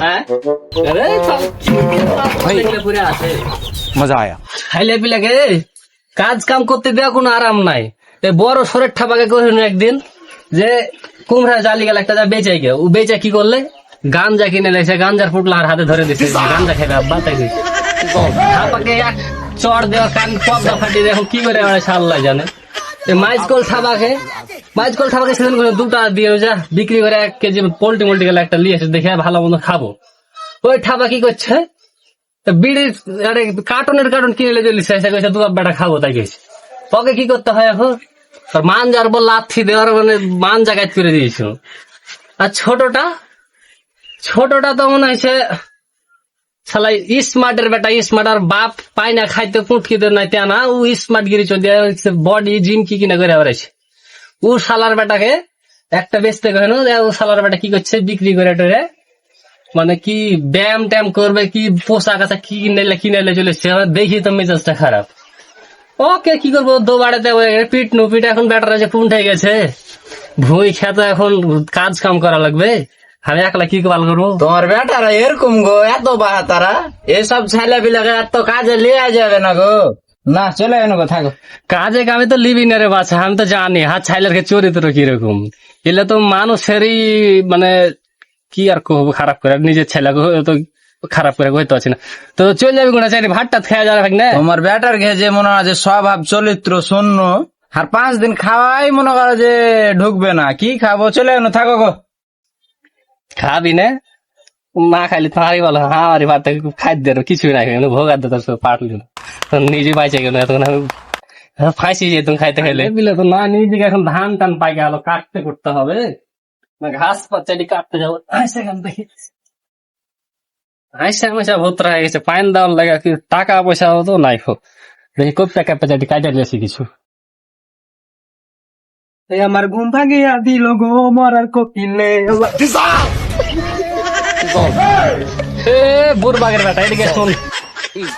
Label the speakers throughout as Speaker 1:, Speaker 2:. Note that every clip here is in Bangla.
Speaker 1: হ্যাঁ? কাজ কাম করতে দেয়া কোনো আরাম নাই। বড় সরের ঠাপাকে করেন একদিন? যে কুমড়া জালি গেল একটা যা বেচে গে। ও বেচে কি করলে? গাঞ্জা কিনে লাইছে গাঞ্জার ফুটলা হাতে ধরে দিছে। গাঞ্জা খেবে আব্বা তাই ঠাপাকে এক দেওয়া কান পদ্মা ফাটিয়ে দেখো কি করে শাল্লা জানে সাল্লাই জানে মাইজকল ঠাবাকে মাইজকল ঠাবাকে সেদিন দুটা দিয়ে যা, বিক্রি করে এক কেজি পোল্ট্রি মোল্ট্রি গেলে একটা নিয়ে এসে দেখে ভালো মন্দ খাব। ওই ঠাবা কি করছে? বিড়ির আরে কার্টনের কার্টন কিনে লে চলিস এসে কইছে দু বেটা খাব, তাই কইছে। ওকে কি করতে হয় এখন? আর মানজার বল লাথি দেওয়ার মানে মান জায়গায় করে দিয়েছিল আর ছোটটা ছোটটা তো মনে হয়েছে শালা স্মার্টের বেটা স্মার্ট আর বাপ পাই না, খাইতে কুটকিতে নাই তে না ও স্মার্ট গিরি চল বডি জিম কি কিনা করে বেড়াইছে ও শালার বেটাকে একটা বেচতে কেন ও শালার বেটা কি করছে, বিক্রি করে টরে মানে কি ব্যায়াম ট্যাম করবে, কি পোশাক আছে কি কিনে কিনে চলে এসছে আমার দেখি তো মেজাজটা খারাপ। ওকে, কি করব দো বাড়াতে পিট নো পিট এখন ব্যাটার আছে পুন হয়ে গেছে। ভুঁই খেতে এখন কাজ কাম করা লাগবে। আমি একলা কি কাল করব?
Speaker 2: তোমার বেটারা এরকম গো এত বাহা তারা? এসব ছেলে পিলাকে এত কাজে লিয়ে যাবে না গো। না চলে গেল গো থাকো।
Speaker 1: কাজে কামে তো লিবি না রে বাছা আমি তো জানি হাত ছাইলের চরিত্র কীরকম। এলে তো মানুষেরই মানে কি আর কহবো খারাপ করে নিজের ছেলেকে তো খারাপ করে কইতে পারছি না। তো চলে যাবি কোনা চাইলে ভাতটা খেয়া যাবে না।
Speaker 2: তোমার বেটার ঘে যে মনে হয় যে স্বভাব চরিত্র শূন্য আর পাঁচ দিন খাওয়াই মনে করো যে ঢুকবে না। কি খাব? চলে গেল থাকো গো।
Speaker 1: খাবি না? না খাইলে তো হারি বলো। হ্যাঁ আরে ভাত খাদ্য কিছুই নাই কিন্তু ভোগার দিতে পাটলি না তো নিজে বাইচে গেল তখন আমি ফাঁসি যেতাম খাইতে খাইলে বিলে তো না নিজেকে এখন ধান টান পাই গেল কাটতে করতে হবে। না ঘাস পাচ্চাটি কাটতে যাব। আইসে কেন দেখি আইসা হয়ে গেছে পাইন দেওয়ার লাগে টাকা পয়সা তো নাই হোক। দেখি কপিটা কাটে লেছি কিছু।
Speaker 3: আমার ঘুম ভাঙিয়া দিল গো মরার কোকিলে
Speaker 1: এ বুড়বাগের বেটা এদিকে শোন।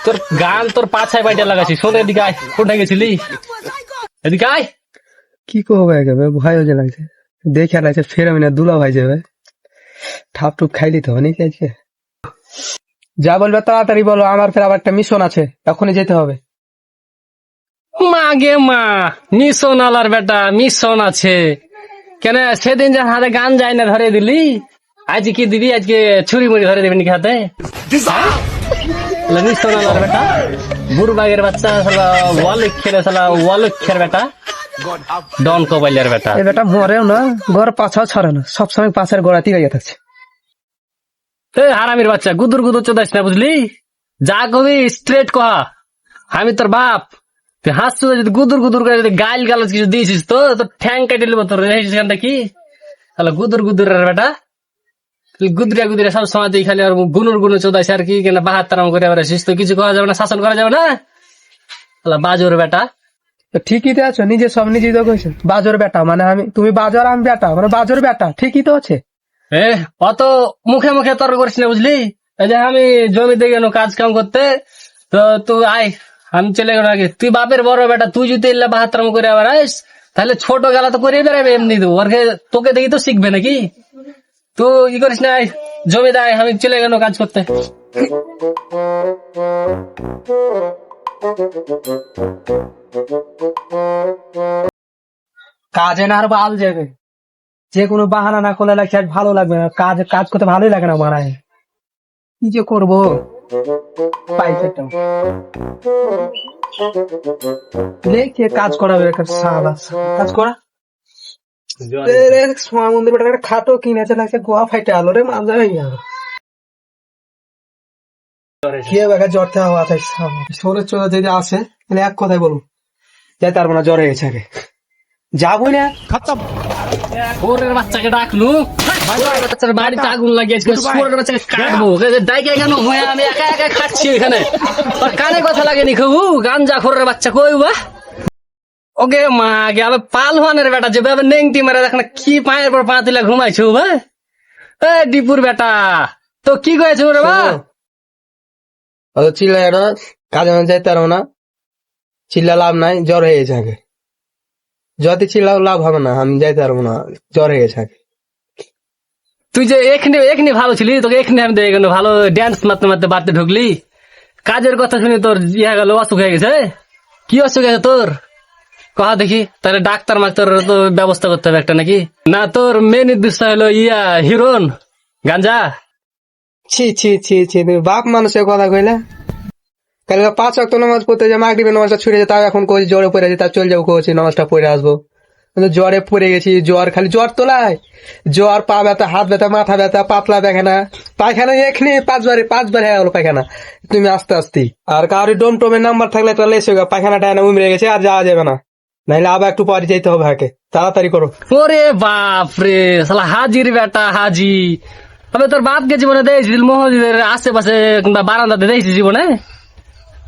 Speaker 1: তোর গান তোর পাছায় বাইটা লাগাছি শোন এদিকে আয়। কোথায় গেছিলি? এদিকে আয়।
Speaker 3: কি করব একেবারে ভয় হয়ে লাগছে। দেখে লাগছে ফের আমি না দুলা ভাই যাবে ঠাপ টুপ খাইলি তো অনেক আজকে? যা বলবে তাড়াতাড়ি বলো আমার ফের আবার একটা মিশন আছে এখনই যেতে হবে।
Speaker 1: মা গে মা মিশন আলার বেটা মিশন আছে। কেন সেদিন যে হাতে গান যায় না ধরে দিলি? আজ কি দিবি? আজকে ছুরি মুড়ি ধরে দিবি নাকি হাতে? বেটা। বুড়বাগের বাচ্চা সালা ওয়াল খেলে সালা ওয়াল খের বেটা। ডন কোবাইলের বেটা।
Speaker 3: এই বেটা মরেও না ঘর পাছাও ছাড়ে না। সবসময় পাশের গোড়াতেই হয়ে থাকছে
Speaker 1: এ হারামির বাচ্চা গুদুর গুদুর চোদাস না বুঝলি? যা কবি স্ট্রেট কহা আমি তোর বাপ। তুই হাসছু যদি গুদুর গুদুর করে যদি গাইল গালাজ কিছু দিয়েছিস তো তোর ঠ্যাং কেটে নেব তোর। সেখানটা কি? তাহলে গুদুর গুদুর বেটা। গুদরিয়া গুদরিয়া সব সময় খালি আর গুনুর গুনু চোদাইস আর কি কেন বাহাত্তর করে আবার আসিস তো কিছু করা যাবে না? শাসন করা যাবে না? বাজুর বেটা।
Speaker 3: ঠিকই তো আছো নিজে সব নিজেই তো কইছো। বাজর বেটা মানে আমি তুমি বাজর আমি বেটা মানে বাজর বেটা ঠিকই তো আছে।
Speaker 1: এ অত মুখে মুখে তর্ক করিস না বুঝলি? এই যে আমি জমিতে গেল কাজ কাম করতে তো তুই আয় আমি চলে গেল আগে। তুই বাপের বড় বেটা তুই যদি এলে বাহাত্তর করে আবার আইস তাহলে ছোট গেলা তো করে বেড়াবে এমনি তো। ওর তোকে দেখি তো শিখবে নাকি? তুই ই করিস না আয়, জমিতে আয় আমি চলে গেল কাজ করতে
Speaker 3: কাজে না আর বাল যাবে যে কোনো বাহানা না করলে লাগছে আজ ভালো লাগবে না কাজ কাজ করতে ভালোই লাগে না মারায় কি যে করব কাজ করাবে কাজ করা সোয়া মন্দির বেটা একটা খাটো কিনেছে লাগছে গোয়া ফাইটে আলো রে মাজা কি জ্বর থেকে হওয়া শরীর চলে যদি আসে তাহলে এক কথাই বলব যাই তার মানে জ্বর হয়ে গেছে আগে। যাব না।
Speaker 1: ওরের বাচ্চাকে ডাকলু। বাচ্চার বাড়িতে আগুন লাগিয়েছে ওরের বাচ্চাকে কাটবো। ডাইকে কেন হয়ে আমি একা একা খাচ্ছি এখানে? আর কানে কথা লাগেনি খুব গাঞ্জা খোরের বাচ্চা কই বা ওকে মা গে আবে পাল বেটা যে আবে নেংটি মারে দেখ কি পায়ের পর পা তুলে ঘুমাইছো বা এ ডিপুর বেটা তো কি কয়েছে রে বা
Speaker 3: অত চিল্লাই না কাজে মানে যাইতে পারব না। চিল্লা লাভ নাই জ্বর হয়ে গেছে আগে। যদি চিল্লাও লাভ হবে না আমি যাইতে পারব না জ্বর হয়ে গেছে আগে।
Speaker 1: তুই যে এখানে এখানে ভালো ছিলি তোকে এখানে আমি দেখে ভালো ড্যান্স মারতে মারতে বাড়তে ঢুকলি। কাজের কথা শুনে তোর ইয়ে গেল অসুখ হয়ে গেছে কি অসুখ হয়েছে তোর? কহা দেখি, তাহলে ডাক্তার মাক্তার তো ব্যবস্থা করতে হবে একটা নাকি? না, তোর মেন নির্দিষ্ট হলো ইয়া, হিরোন। গাঞ্জা।
Speaker 3: ছি ছি ছি ছি তুমি বাপ মানুষের কথা কইলে? কালকে পাঁচ অক্ট নামাজ পড়তে যে মাগরিবের নামাজটা ছুটে যায়, তাও এখন কই জ্বরে পড়ে আছে তার চলে যাব কইছি নামাজটা পড়ে আসব। জ্বরে পড়ে গেছি, জ্বর খালি জ্বর তোলায় জ্বর, পা ব্যথা, হাত ব্যথা, মাথা ব্যথা, পাতলা পায়খানা। পায়খানা এখানে পাঁচবারে, পাঁচবার হয়ে গেলো পায়খানা। তুমি আস্তে আস্তে। আর কারোর ডোম টোমের নাম্বার থাকলে তো লেসে গা পায়খানাটা উমরে গেছে, আর যাওয়া যাবে না। নাইলে আবার একটু পরে যেতে হবে হাকে। তাড়াতাড়ি করো।
Speaker 1: ওরে বাপ রে শালা হাজির বেটা হাজি। তবে তোর বাপকে জীবনে দেখেছিস মসজিদের আশেপাশে কিংবা বারান্দাতে দেখেছিস জীবনে।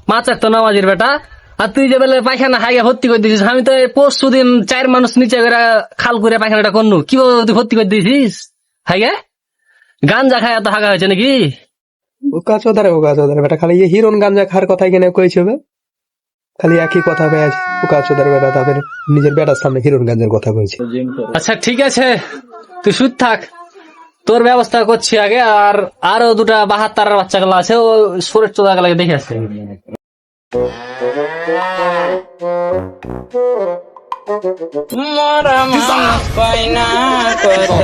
Speaker 1: মাচাক তো নামাজির বেটা। আর তুই যে বেলে পায়খানা হাইয়া ভর্তি করে দিয়েছিস আমি তো পরশু দিন চার মানুষ নিচে করে খাল করে পায়খানাটা করনু। কীভাবে তুই ভর্তি করে দিয়েছিস? হাইয়া? গাঞ্জা খায় এত হাগা হয়েছে নাকি?
Speaker 3: উকা চোদারে উকা চোদারে বেটা খালি হিরোন গাঞ্জা খার কথা কিনে কইছে খালি একই কথা পেয়ে আছে। পোকা বেটা তাদের নিজের বেটার সামনে হিরোন গাঞ্জার কথা কইছে
Speaker 1: আচ্ছা ঠিক আছে। তুই সুদ থাক। তোর ব্যবস্থা করছি আগে, আর আরও দুটা বাহাত্তার বাচ্চা গুলো আছে, ও সুরের চোদা গেলে দেখে আসছে।
Speaker 2: মরা মানুষ পাই না কথা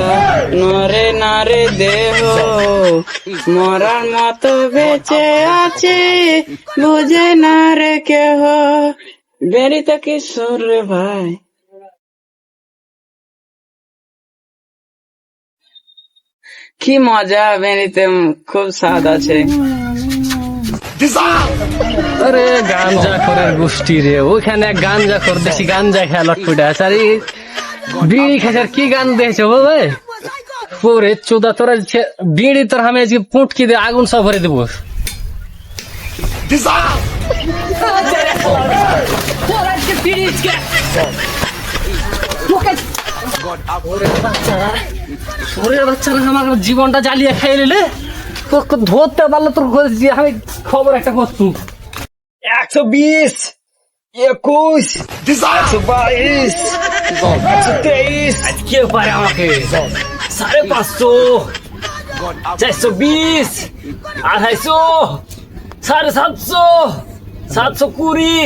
Speaker 2: নরে নারে দেহ। মরার মতো বেঁচে আছে, বুঝে না রে কেহ। বেরিতে কিশোর রে ভাই। কি মজা বেরিতে, খুব স্বাদ আছে।
Speaker 1: আরে গাঞ্জা খোরের গোষ্ঠী রে ওইখানে এক গাঞ্জা খোর দেশি গাঞ্জা খেয়া লটপুটে আছে। আর বিড়ি খেসার কি গান দিয়েছে ও ভাই? ওরে চোদা তোরা বিড়ি তোর আমি আজকে পুটকি দিয়ে আগুন সব ভরে দেবো। বাচ্চারা আমার জীবনটা জ্বালিয়ে খাই নিলে তোকে ধরতে পারলে তোর আমি খবর একটা করতুম
Speaker 3: একশো বিশ একুশ একশো বাইশ একশো তেইশ
Speaker 1: কে পারে আমাকে। সাড়ে পাঁচশো চারশো বিশ আড়াইশো সাড়ে সাতশো সাতশো কুড়ি।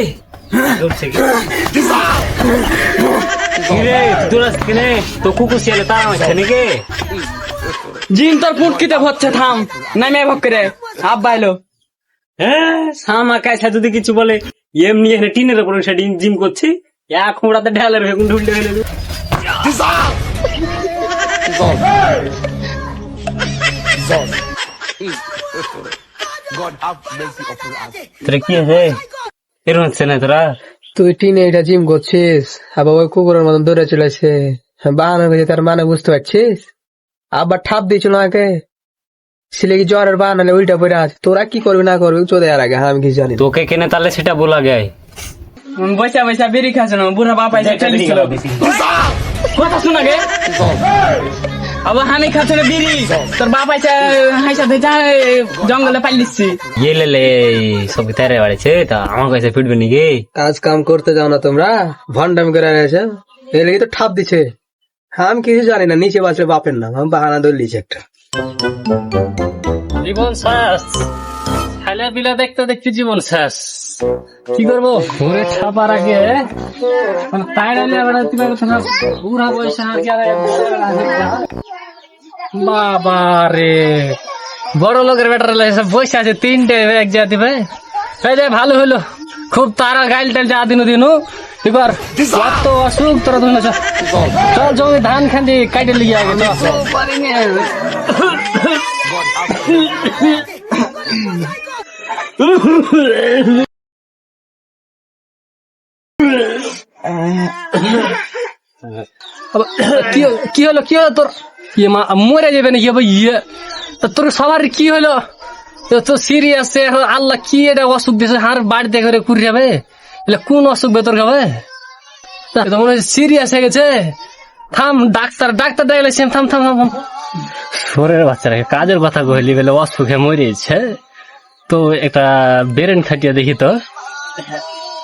Speaker 1: তোরা তো কুকুর ছেলে তারা হচ্ছে নাকি?
Speaker 2: জিম তোর পুটকিতে ভরছে থাম। নামে ভক্করে। আব্বা এলো।
Speaker 1: হ্যাঁ সামা কাছে যদি কিছু বলে এমনি এখানে টিনের উপরে সেটি জিম করছি এক হোঁড়াতে ঢালের ঢুলতে। তোরা কি হে এরকম হচ্ছে না তোরা?
Speaker 3: তুই টিনে এটা জিম করছিস আবার ওই কুকুরের মতন দৌড়ে চলেছে বাহানা তার মানে বুঝতে পারছিস? আবার ঠাপ দিয়েছিল আমাকে ছেলে কি জ্বরের বাহানা হলে উল্টা পড়ে আছে। তোরা কি করবি না করবি? চোদে আর আগে আমি কিছু জানি।
Speaker 1: তোকে কেনে তাহলে সেটা বলা যায়।
Speaker 2: বসা বসা বেরি খাচ্ছে না বুড়া বাপ এসে চলিছিল কথা শোনা গে আবার হানি খাচ্ছে না বিড়ি। তোর বাপ এসে হাইসা ভেজা জঙ্গলে পালিয়েছি
Speaker 1: ইয়ে লেলে সব তেরে বাড়িছে? তা আমার কাছে ফিটবে নাকি?
Speaker 3: কাজ কাম করতে যাও না তোমরা। ভন্ডামি করে রয়েছে এই লেগে তো ঠাপ দিছে। আমি কিছু জানি না, নিচে বাসে বাপের নাম, আমি বাহানা ধরলিছি একটা।
Speaker 1: জীবন শেষ। খাইলে বিলা দেখতে দেখতে জীবন শেষ। কি করব? ঘুরে ছাপার আগে তাই তুই এবার তোমার বুড়া আর কি বাবা রে। বড় লোকের বেটার সব বসে আছে তিনটে, এক জাতি ভাই। এই ভালো হলো। খুব তারা গাইল টাইল যা দিনু দিনু। এবার কত অসুখ তোরা ধরে চল। চল জমি ধান খান্দি কাইটে লিগে আগে চল। আবার কি হলো- কি হলো কি হলো তোর? ইয়ে মা মরে যাবে নাকি? আবার ইয়ে। তা তোর সবার কি হলো? তো তো সিরিয়াস আল্লাহ কি এটা অসুখ দিয়েছে হার বাড়িতে করে কুড়ি যাবে? এলে কোন অসুখ বেতর খাবে? তা মনে সিরিয়াস হয়ে গেছে। থাম ডাক্তার ডাক্তার দেখলে থাম থাম থাম থাম। শরীরের বাচ্চারা কাজের কথা কইলি বলে অসুখে মরিয়েছে তো একটা বেরেন খাটিয়ে দেখি তো।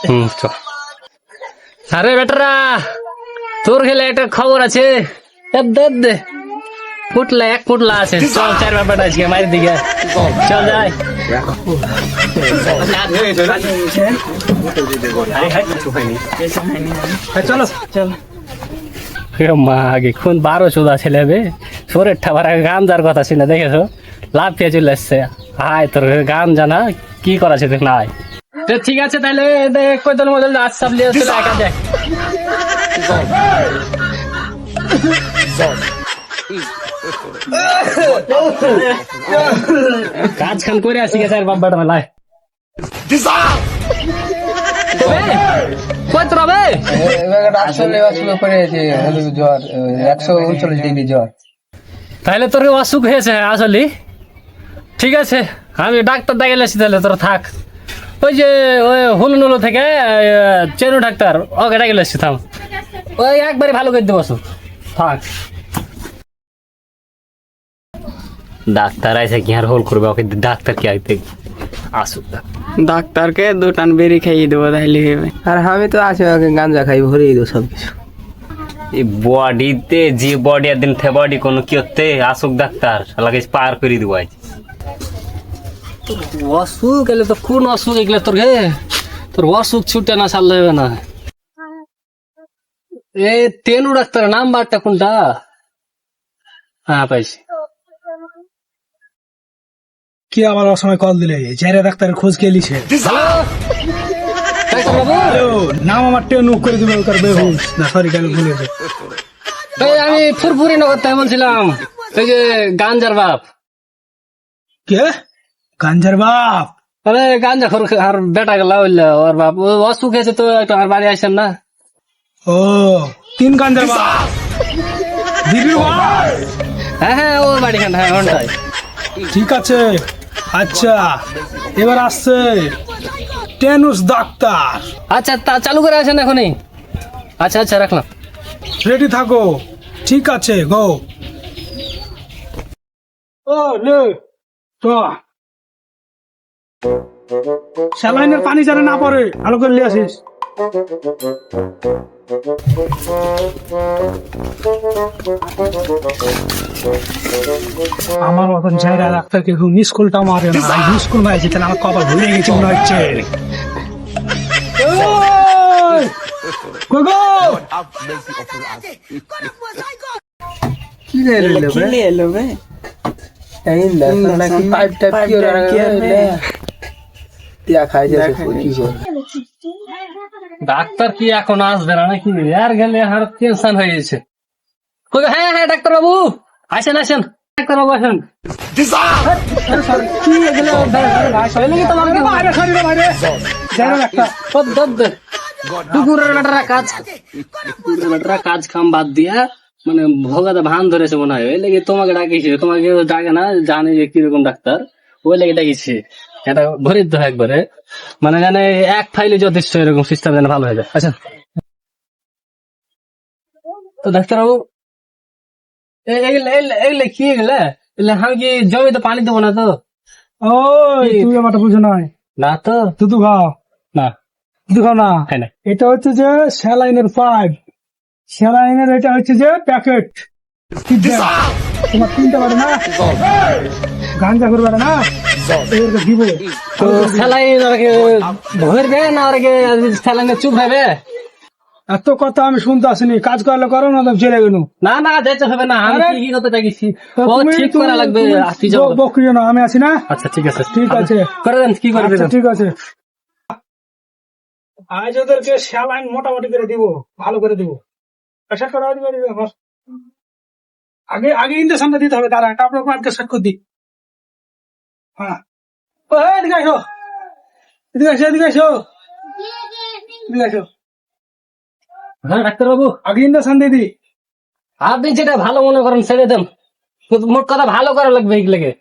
Speaker 1: হুম চ। আরে বেটারা তোর খেলে একটা খবর আছে। ফুটলা এক ফুটলা আছে। চল চার ব্যাপারটা আজকে মায়ের দিকে। চল যাই।
Speaker 3: চলো।
Speaker 1: বারো চোদা ছেলে বে সোরের ঠাবার গান যার কথা ছিল দেখেছ লাভ পেয়ে চলে এসছে হায় তোর গান জানা কি করা আছে দেখ নাই ঠিক আছে তাহলে দেখ কই দল মদল আজ সব লিয়ে চলে একা দেখ কাজ খান করে আসি গেছে আর বাব্বাটা মেলায় তাহলে তোর অসুখ হয়েছে আসলে? ঠিক আছে, আমি ডাক্তার দেখালে আসি তাহলে তোর থাক। ওই যে, ওই হুলনুলো থেকে চেনু ডাক্তার, ওকে ডাকিলে আসছি থাম। ওই একবারে ভালো করে দেবো থাক। ডাক্তার আছে কি আর হোল করবে? ওকে ডাক্তার কি আইতে আসুক।
Speaker 2: ডাক্তারকে দুটান বেরি খাইয়ে দেবো তাহলে হবে।
Speaker 3: আর আমি তো আছে ওকে গাঞ্জা খাই ভরিয়ে দেবো সব কিছু
Speaker 1: এই বডিতে যে বডি একদিন থে বডি কোনো কি হতে আসুক ডাক্তার? শালাকে পার করে দিব আজ। অসুখ এলে তো কোন অসুখ এগুলো তোর গে তোর অসুখ ছুটে না সারলে হবে না। এ তেনু ডাক্তার নাম্বারটা কোনটা? হ্যাঁ পাইছি।
Speaker 4: কি আবার অসময় কল দিলে? চাইরা ডাক্তারের খোঁজ কে লিছে? নাম আমার টেন করে দিবে ওকার বেহুশ। না সরি কেন ভুলে গেছে।
Speaker 1: আমি ফুরফুরি নগর থেকে বলছিলাম এই যে গাঞ্জার বাপ।
Speaker 4: কে? গাঞ্জার বাপ?
Speaker 1: আরে গাঞ্জা খোর আর বেটা গেলা হইলে ওর বাপ। ও অসুখ হয়েছে তো একটু আমার বাড়ি আসেন না।
Speaker 4: ও তিন গাঞ্জার বাপ।
Speaker 1: হ্যাঁ হ্যাঁ ও বাড়ি হ্যাঁ ওটাই
Speaker 4: ঠিক আছে। আচ্ছা এবার আসছে টেনুস ডাক্তার।
Speaker 1: আচ্ছা তা চালু করে আসেন এখনই। আচ্ছা আচ্ছা রাখলাম।
Speaker 4: রেডি থাকো। ঠিক আছে গো। ও লে তো। স্যালাইনের পানি যেন না পড়ে ভালো করে লিয়ে আসিস। আমার মতন জায়গা ডাক্তারকে কেউ মিস কলটা মারে না। মিস কল মারেছে তাহলে আমার কপাল ভরে গেছে মনে হচ্ছে?
Speaker 3: কি
Speaker 2: এলো বে
Speaker 3: এই নাকি পাইপ টাইপ কি ওরা খাই যাচ্ছে কি করে
Speaker 1: ডাক্তার কি এখন আসবে না নাকি? আর গেলে আর টেনশন হয়ে গেছে। হ্যাঁ হ্যাঁ ডাক্তার বাবু আসেন আসেন। ডাক্তার বাবু আসেন। কাজ কাজ কাম বাদ দিয়া মানে ভোগাতে ভান ধরেছে মনে হয় ওই লেগে তোমাকে ডাকিছে, তোমাকে ডাকে না, জানে যে কীরকম ডাক্তার। ওই লেগে ডাকিছে। এটা ভরে দিতে হয় একবারে। মানে জানে এক ফাইলে যথেষ্ট এরকম সিস্টেম যেন ভালো হয়ে যায়। আচ্ছা। তো ডাক্তারবাবু এগুলা কি এগুলা? এগুলা আমি কি জমিতে পানি দেবো না তো?
Speaker 4: তুই বুঝো নয়
Speaker 1: না তো।
Speaker 4: দুধু খাও।
Speaker 1: না।
Speaker 4: দুধু খাও না? এটা হচ্ছে যে স্যালাইনের পাইপ স্যালাইনের এটা হচ্ছে যে প্যাকেট তোমার তিনটা বাড়ে না? গাঞ্জা করে বাড়ে না? দিব।
Speaker 1: তো না চুপ হবে।
Speaker 4: এত কথা আমি শুনতে আসিনি। কাজ করলে করো না চলে গেল
Speaker 1: না না যেতে হবে না আমি করতে চাইছি ঠিক করা লাগবে
Speaker 4: বকরিও না আমি আছি না?
Speaker 1: আচ্ছা ঠিক আছে।
Speaker 4: ঠিক আছে।
Speaker 1: করে দেন কি করে
Speaker 4: আচ্ছা, ঠিক আছে। আজ ওদেরকে স্যালাইন মোটামুটি করে দিব ভালো করে দিব। প্রেশার করা আগে আগে ইন্ডাকশনটা দিতে হবে তারা তারপরে মার্কে সেট করে দিই। হ্যাঁ। এদিকে আসো। এদিকে আসো এদিকে আসো। এদিকে আসো।
Speaker 1: হ্যাঁ ডাক্তারবাবু
Speaker 4: আগে ইন্ডাকশন দিয়ে দিই
Speaker 1: আপনি যেটা ভালো মনে করেন ছেড়ে দেন। মোট কথা ভালো করা লাগবে এইগুলোকে।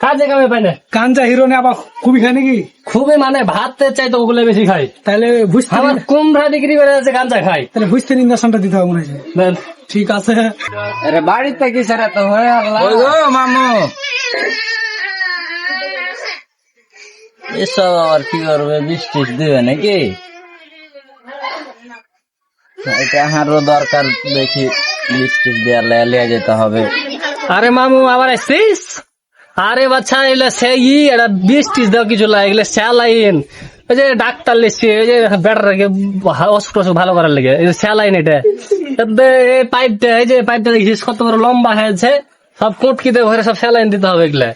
Speaker 1: কাজে কামে পাই না।
Speaker 4: কাঞ্চা হিরো নে আবার খুবই খায় নাকি?
Speaker 1: খুবই মানে ভাত চাই তো ওগুলো বেশি খাই
Speaker 4: তাহলে বুঝতে
Speaker 1: আমার কুমড়া বিক্রি করে আছে গাঞ্জা খাই
Speaker 4: তাহলে বুঝতে ইন্ডাকশনটা দিতে হবে মনে ঠিক আছে।
Speaker 3: আরে বাড়িতে কি সারা তো হয়ে
Speaker 2: মামু।
Speaker 3: এসব আবার কি করবে? বৃষ্টি দেবে নাকি?
Speaker 2: আমারও দরকার দেখি লিপস্টিক দিয়ে লিয়ে যেতে হবে।
Speaker 1: আরে মামু, আবার আসছিস? আরে বাচ্চা, এগুলো সে ই এটা বিষ টিস দাও কিছু লাগে, এগুলো স্যালাইন। ওই যে ডাক্তার লিখছে ওই যে ব্যাটার অসুখ টসুখ ভালো করার লেগে স্যালাইন এটা। এই পাইপটা, এই যে পাইপটা দেখছিস কত বড় লম্বা হয়েছে। সব কুটকিতে ঘরে সব স্যালাইন দিতে হবে এগুলা।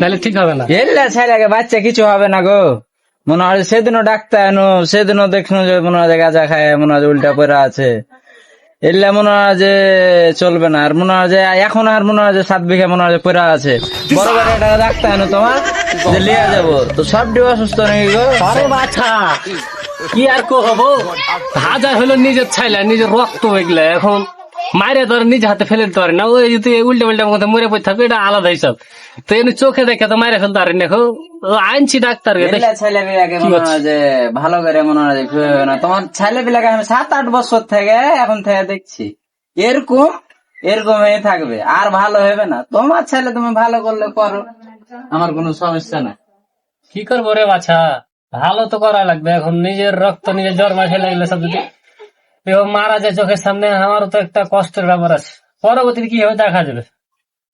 Speaker 1: নাহলে ঠিক হবে না।
Speaker 2: এলে ছেলেকে বাচ্চা কিছু হবে না গো। মনে হয় সেদিনও ডাক্তার এনো সেদিনও দেখল যে মনে হয় গাঁজা খায় মনে হয় উল্টা পড়ে আছে। এলে মনে হয় যে চলবে না আর মনে হয় যে এখন আর মনে হয় যে সাত বিঘা মনে হয় যে পড়ে আছে। বড় বড় একটা ডাক্তার এনো তোমার যে লিয়ে যাব। তো সবটি অসুস্থ নাকি গো?
Speaker 1: আরে বাছা কি আর কো হব হাজার হলো নিজের ছাইলা নিজের রক্ত এগুলা এখন মারে তোর নিজ হাতে ফেলে দিতে পারে না। ওই যদি উল্টা উল্টা মতো মরে পড়ে থাকবে এটা আলাদা হিসাব তো এমনি চোখে দেখে তো মারে ফেলতে পারেন দেখো আনছি ডাক্তার
Speaker 2: ছেলে বিলাকে মনে হয় যে ভালো করে মনে হয় যে না। তোমার ছেলে বিলাকে আমি সাত আট বছর থেকে এখন থেকে দেখছি। এরকম এরকমই থাকবে আর ভালো হবে না। তোমার ছেলে তুমি ভালো করলে করো আমার কোনো সমস্যা না
Speaker 1: কি করব রে বাছা? ভালো তো করা লাগবে এখন নিজের রক্ত নিজের জ্বর মাঠে লাগলে সব যদি মারা যায় চোখের সামনে আমারও তো একটা কষ্টের ব্যাপার আছে। পরবর্তীতে কি হবে দেখা যাবে।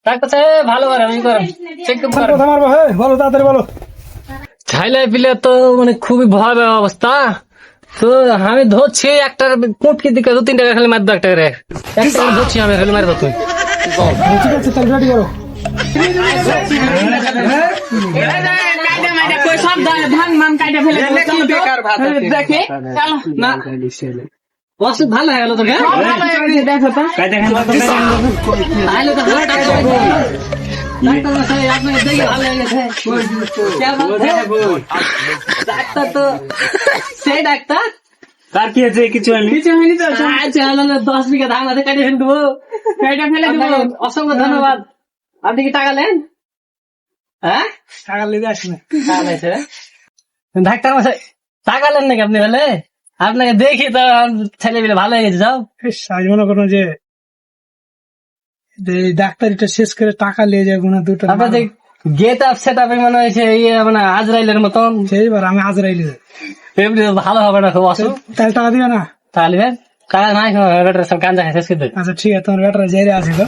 Speaker 1: ডাক্তার ভালো আমি করেন চেক করেন
Speaker 4: কথা মারবো হ্যাঁ বলো তাড়াতাড়ি বলো
Speaker 1: ছাইলে পিলে তো মানে খুবই ভয়াবহ অবস্থা তো আমি ধরছি একটা কুটকি দিকে দু তিন টাকা খালি মারবো একটা করে একটা ধরছি আমি খালি মারবো তুই
Speaker 4: ঠিক আছে তাহলে রেডি করো
Speaker 1: না হয়ে হ্যাঁ? ওষুধ ভালো হয়ে গেল সেই ডাক্তার?
Speaker 2: তার কি হয়েছে কিছু
Speaker 1: হয়নি? কিছু আচ্ছা। আচ্ছা, দশ বিঘা ধান হাতে কেটে ফেলব। কেটে ফেলে দেবো। অসংখ্য ধন্যবাদ। আপনি কি টাকা নেন? হ্যাঁ?
Speaker 4: টাকা
Speaker 1: নিতে আসেন। ডাক্তার মশাই টাকা নেন নাকি আপনি হলে আপনাকে দেখি তো ছেলে মিলে ভালো হয়ে গেছে যাও।
Speaker 4: আজ মনে করো যে ডাক্তারিটা শেষ করে টাকা নিয়ে যায় গুণা দুটো
Speaker 1: আপনাদের গেট আপ সেট আপে মনে হয়েছে ইয়ে মানে আজরাইলের মতন।
Speaker 4: সেইবার আমি হাজরাইলি
Speaker 1: এমনি ভালো হবে না খুব অসুখ।
Speaker 4: তাহলে টাকা দিবে না?
Speaker 1: তাহলে টাকা নাই বেটার সব গাঞ্জা খাই শেষ করে
Speaker 4: আচ্ছা ঠিক আছে তোমার ব্যাটারা জেরে আছে তো